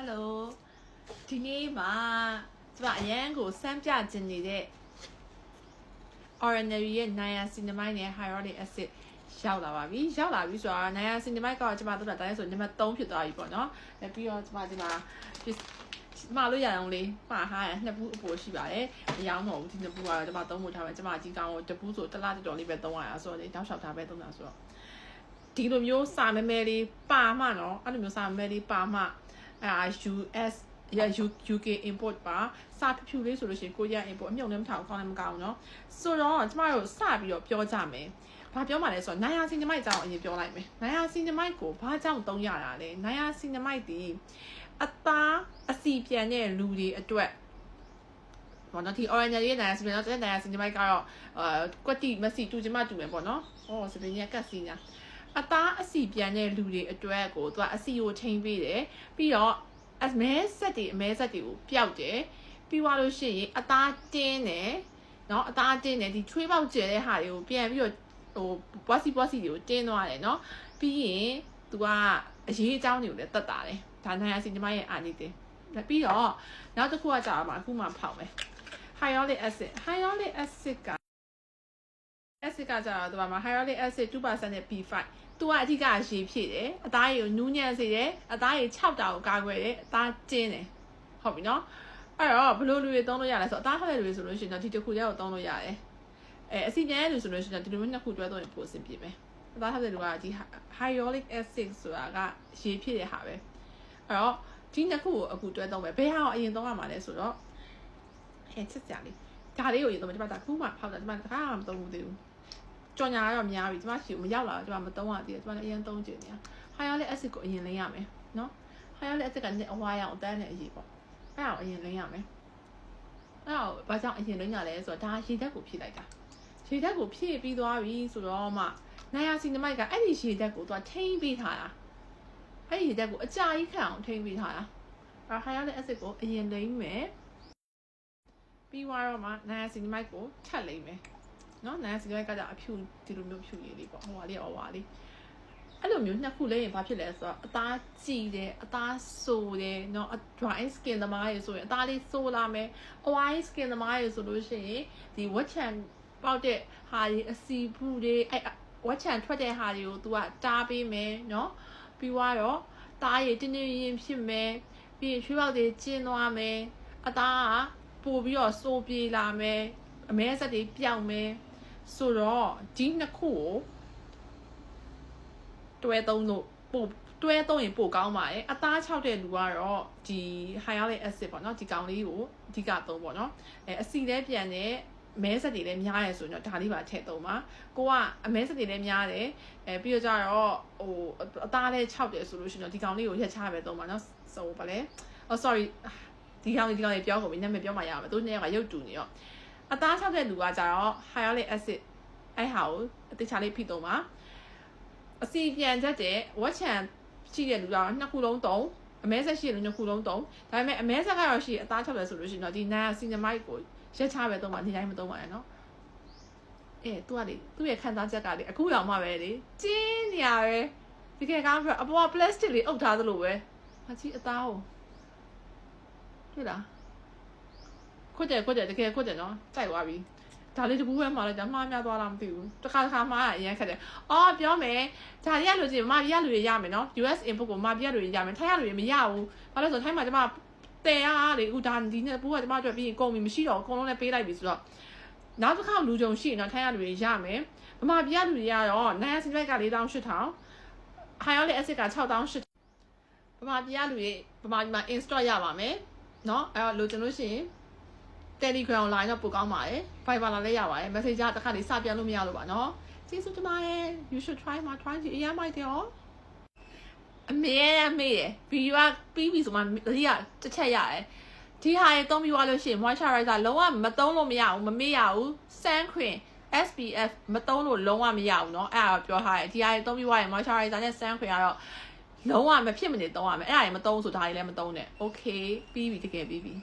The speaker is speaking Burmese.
ဟယ်လိုဒီနေ့မှာကျမအရန်ကိုစမ်းပြခြင်းနေတဲ့ ordinary ရဲ့ niacinamide နဲ့ hyaluronic acid ရောက်လာပါပြီရောက်လာပြီဆိုတော့ niacinamide ကကျမတို့ကတိုင်းဆိုနံပါတ်3ဖြစ်သွားပြီပေါ့နော်အဲပြီးတော့ကျမဒီမှာမှာလို့ရအောင်လေးမှာဟာနှစ်ဘူးအပေါ်ရှိပါတယ်မရောင်းတော့ဘူးဒီနှစ်ဘူးကတော့ကျမသုံးဖို့ထားမယ်ကျမအကြီးကောင်းကိုတပူးဆိုတစ်လားတော်တော်လေးပဲသုံးရတာဆိုတော့လေတောက်လျှောက်ထားပဲသုံးတာဆိုတော့ဒီလိုမျိုးစာမဲမဲလေးပါမှနော်အဲ့လိုမျိုးစာမဲမဲလေးပါမှ အဲ US ရ UK import ပါစာဖြူဖြူလေးဆိုလို့ရှိရင်ကိုရ import အမြုံလည်းမထောင်ကောင်းလည်းမကောင်းနော်ဆိုတော့ကျမတို့စပြီးတော့ပြောကြမယ်ဘာပြောမှလဲဆိုတော့နိုင်ယာစီနမိုက်ကြောင့်အရင်ပြောလိုက်မယ်နိုင်ယာစီနမိုက်ကိုဘာကြောင့်သုံးရတာလဲနိုင်ယာစီနမိုက်ဒီအသားအစီပြန်တဲ့လူတွေအတွက်ဘောနော်ဒီ orange ရဲ့နိုင်ယာစီပြန်တော့တဲ့နိုင်ယာစီနမိုက်ကတော့အာကွက်တီမစီတူချင်မှတူမယ်ပေါ့နော်ဟောစပင်းရကတ်စီညာ အသားအစီပြန်တဲ့လူတွေအတွက်ကိုသူကအစီကိုထိန်းပေးတယ်ပြီးတော့အမဲဆက်တွေအမဲဆက်တွေကိုပျောက်တယ်ပြီးွားလို့ရှိရင်အသားတင်းတယ်နော်အသားတင်းတယ်ဒီချွေးပေါက်ကျဲတဲ့ဟာတွေကိုပြန်ပြီးတော့ဟိုပွားစီပွားစီတွေကိုတင်းသွားတယ်နော်ပြီးရင်သူကအရေးအကြောင်းတွေကိုလည်းတတ်တာတယ်ဒါနိုင်ရစီညီမရဲ့အာနေတယ်ပြီးတော့နောက်တစ်ခုကကြာမှာအခုမှဖောက်မယ် hyaluronic acid hyaluronic acid က acid ကကြာတော့ဒီမှာ hyaluronic acid 2%နဲ့ B5 သူကအဓိကရေဖြည့်တယ်အသားရည်ကိုနူးညံ့စေတယ်အသားရည်6တာကိုကာကွယ်တယ်အသားကျင်းတယ်ဟုတ်ပြီနော်အဲ့တော့ဘယ်လိုလူတွေသုံးလို့ရလဲဆိုတော့အသားထွက်တဲ့လူတွေဆိုလို့ရှိရင်တော့ဒီတစ်ခုတည်းကိုသုံးလို့ရတယ်အဲအစီပြန်တဲ့လူဆိုလို့ရှိရင်တော့ဒီလိုမျိုးနှစ်ခုတွဲသုံးရင်ပိုအဆင်ပြေမယ်အသားထွက်တဲ့လူကဒီ hyaluronic acid ဆိုတာကရေဖြည့်တဲ့ဟာပဲအဲ့တော့ဒီနှစ်ခုကိုအခုတွဲသုံးမယ်ဘယ်ဟာကိုအရင်သုံးရမှာလဲဆိုတော့ဟဲ့ချစ်ကြလေးဒါလေးကိုအရင်သုံးမယ်ဒီမှာဒါခုမှဖောက်တာဒီမှာတခါမှမသုံးဘူးသေးဘူး ကြော်ညာကတော့များပြီဒီမှာရှိမရောက်လာတော့ဒီမှာမသုံးရသေးတယ်ဒီမှာလည်းအရင်သုံးကြည့်နေတာ hyaluronic acid ကိုအရင်လင်းရမယ်နော် hyaluronic acid ကနေအဝါရောင်အတန်းနဲ့အရေးပေါ့အဲ့ဒါကိုအရင်လင်းရမယ်အဲ့ဒါကိုဘာကြောင့်အရင်လင်းရလဲဆိုတော့ဒါရေဓာတ်ကိုဖြည့်လိုက်တာရေဓာတ်ကိုဖြည့်ပြီးသွားပြီဆိုတော့မှနာယာစီနမိုက်ကအဲ့ဒီရေဓာတ်ကိုသူကထိန်းပေးထားတာအဲ့ဒီရေဓာတ်ကိုအကြာကြီးခံအောင်ထိန်းပေးထားတာအဲ့ hyaluronic acid ကိုအရင်လိမ့်မယ်ပြီးသွားတော့မှနာယာစီနမိုက်ကိုထပ်လိမ့်မယ် နော်နာယာစီနမိုက်ကကြအဖြူဒီလိုမျိုးဖြူရည်လေးပေါ့ဟိုဟာလေးဟိုဟာလေးအဲ့လိုမျိုးနှစ်ခုလေးရင်ဘာဖြစ်လဲဆိုတော့အသားကြည်တယ်အသားဆိုတယ်เนาะ dry skin သမားရေဆိုရင်အသားလေးဆိုလာမယ် oil skin သမားရေဆိုလို့ရှိရင်ဒီဝက်ချန်ပေါက်တဲ့ဟာတွေအစီဘူးတွေအဲ့ဝက်ချန်ထွက်တဲ့ဟာတွေကို तू ကတားပေးမယ်เนาะပြီးွားတော့သားရည်တင်းတင်းရင်ဖြစ်မယ်ပြီးရင်ချွေးပေါက်တွေကျင်းသွားမယ်အသားကပို့ပြီးတော့စိုးပြေးလာမယ်အမဲဆက်တွေပြောင်းမယ် ဆိုတော့ဒီနှစ်ခုကိုတွဲသုံးလို့ပို့တွဲသုံးရင်ပို့ကောင်းပါတယ်အသား6တဲ့လူကတော့ဒီ hyaluronic acid ပေါ့နော်ဒီကောင်လေးကိုအဓိကသုံးပေါ့နော်အဲအစီလည်းပြန်တယ်မဲဆက်တွေလည်းများရဲဆိုတော့ဒါလေးပါထည့်သုံးပါကိုကအမဲဆက်တွေလည်းများတယ်အဲပြီးတော့ကြတော့ဟိုအသားလည်း6တယ်ဆိုလို့ရှိရင်တော့ဒီကောင်လေးကိုရက်ချပဲသုံးပါနော်ဆိုပါလေ oh sorry ဒီကောင်လေးဒီကောင်လေးပြောကုန်ပြီနာမည်ပြောမှရမှာသူနှစ်ယောက်ကရုပ်တူနေရော အသား6တဲ့လူကကြတော့ hyaluronic acid အဲ့ဟာကိုအသေးချာလေးဖိသုံးပါအစီပြန်ချက်တဲ့ဝက်ချန်ရှိတဲ့လူကတော့နှစ်ခုလုံးသုံးအမဲဆက်ရှိတဲ့လူနှစ်ခုလုံးသုံးဒါပေမဲ့အမဲဆက်ကတော့ရှိအသား6တယ်ဆိုလို့ရှိရင်တော့ဒီနာဆီနမိုက်ကိုရက်ချပဲသုံးပါဒီတိုင်းမသုံးပါနဲ့နော်အဲသူကလေသူ့ရဲ့ခံစားချက်ကလေအခုရောက်မှပဲလေကျင်းနေရပဲဒီကကောင်းပြီးအပေါ်က plastic လေးအုပ်ထားသလိုပဲမကြီးအသားကိုတွေ့လား ခွတ်တယ်ခွတ်တယ်တကယ်ခွတ်တယ်နော်ကြိုက်သွားပြီဒါလေးတပူးပဲမှာလိုက်တာမှားများသွားလားမသိဘူးတခါတခါမှားအရင်ခက်တယ်အော်ပြောမယ်ဒါရီရလူကြီးမပြရလူကြီးရမယ်နော် US input ကိုမပြရလူကြီးရမယ်ထိုင်းရလူကြီးမရဘူးဘာလို့ဆိုထိုင်းမှာကျမတဲရလေဟိုဒါဒီနဲ့ပူးကကျမအတွက်ပြီးရင်ကုန်ပြီမရှိတော့အကုန်လုံးလည်းပေးလိုက်ပြီဆိုတော့နောက်တစ်ခါလူကြုံရှိရင်တော့ထိုင်းရလူကြီးရမယ်ဗမာပြရလူကြီးရတော့နိုင်ရစလိုက်က4800ဟာရောလေ asset က6800ဗမာပြရလူကြီးဗမာဒီမှာ install ရပါမယ်နော်အဲ့တော့လိုချင်လို့ရှိရင် Telegram line တော့ပိုကောင်းပါတယ် Viber လာလည်းရပါတယ် Messenger တစ်ခါလေးစပြန်လို့မရလို့ပါเนาะကျေးဇူးတင်ပါတယ် you should try မှာ try ကြည့်အရင်မိုက်တယ်ဟောအမေအမေဗီဒီယိုကပြီးပြီဆိုမှဒီကတစ်ချက်ရတယ်ဒီဟာရေသုံးပြီးသွားလို့ရှိရင် moisturizer လုံးဝမသုံးလို့မရဘူးမမေ့ရဘူး sun cream SPF မသုံးလို့လုံးဝမရဘူးเนาะအဲ့ဒါတော့ပြောထားတယ်ဒီဟာရေသုံးပြီးသွားရင် moisturizer နဲ့ sun cream ကတော့လုံးဝမဖြစ်မနေသုံးရမယ်အဲ့ဒါရေမသုံးဆိုဒါတွေလည်းမသုံးနဲ့ okay ပြီးပြီတကယ်ပြီးပြီ